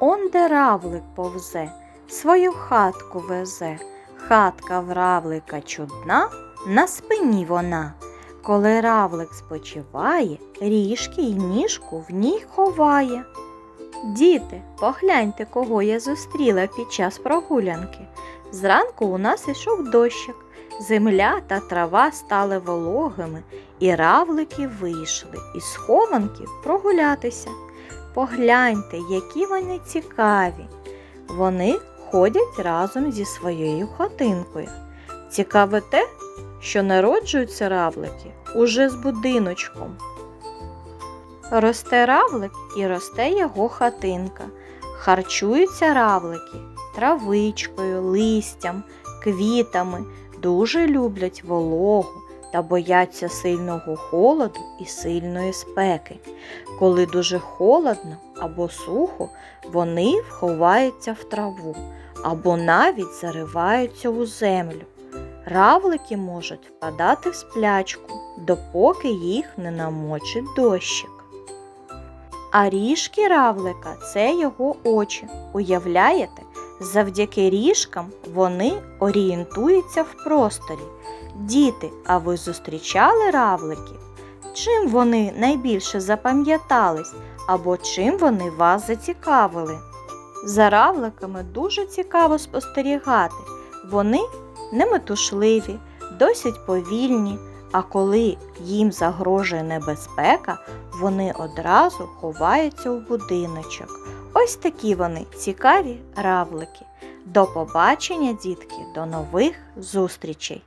Онде равлик повзе, свою хатку везе. Хатка в равлика чудна, на спині вона. Коли равлик спочиває, ріжки й ніжку в ній ховає. Діти, погляньте, кого я зустріла під час прогулянки. Зранку у нас ішов дощик. Земля та трава стали вологими, і равлики вийшли із схованків прогулятися. Погляньте, які вони цікаві. Вони ходять разом зі своєю хатинкою. Цікаве те, що народжуються равлики уже з будиночком. Росте равлик і росте його хатинка. Харчуються равлики травичкою, листям, квітами, дуже люблять вологу та бояться сильного холоду і сильної спеки. Коли дуже холодно або сухо, вони ховаються в траву або навіть зариваються у землю. Равлики можуть впадати в сплячку, допоки їх не намочить дощик. А ріжки равлика це його очі. Уявляєте, завдяки ріжкам вони орієнтуються в просторі. Діти, а ви зустрічали равликів? Чим вони найбільше запам'ятались або чим вони вас зацікавили? За равликами дуже цікаво спостерігати. Вони неметушливі, досить повільні, а коли їм загрожує небезпека, вони одразу ховаються у будиночок. Ось такі вони цікаві равлики. До побачення, дітки, до нових зустрічей!